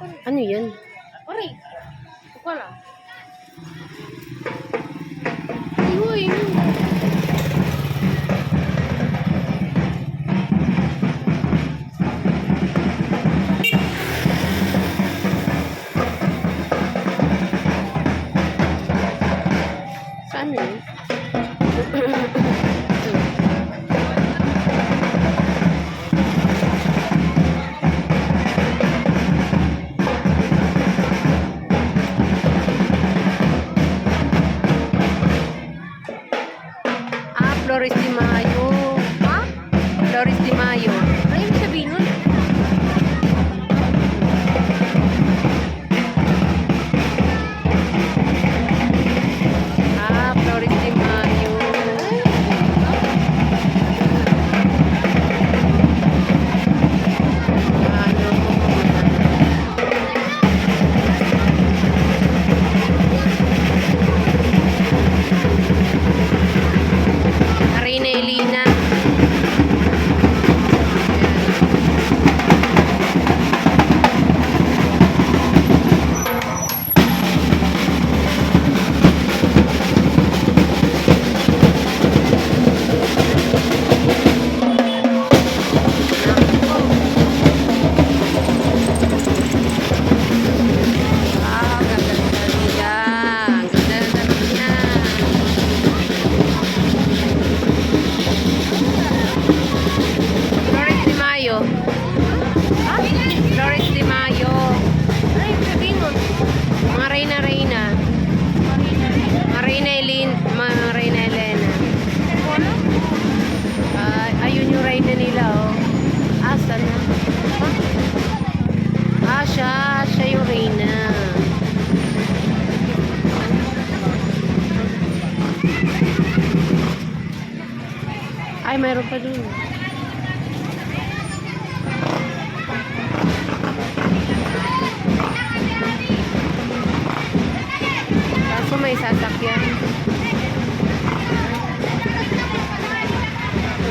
Ano yan? Pare. Wala. Flores de Mayo. Ha? Flores de Mayo. Siya. Siya yung Reyna. Ay, mayroon pa dun. Kaso may sasakyan.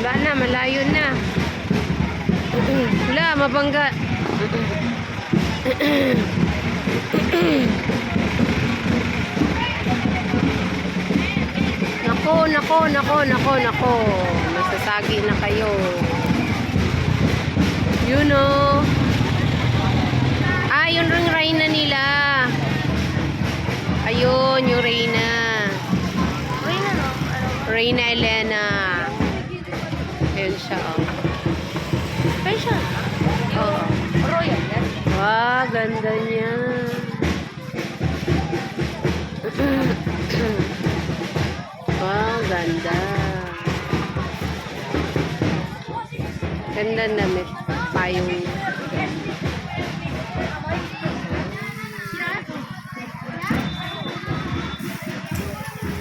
Wala na, malayo na. Wala, mabangga. Nako, nako, nako, nako, nako. Masasagi na kayo. You know. Ah, yun ring Reyna nila. Ayun, yung Reyna. Uy, ano? Ano? Reyna Elena. Ayun siya, oh. Special. Oh. Royal yan. Wow, ganda niya. wow, ganda. Ganda na may payong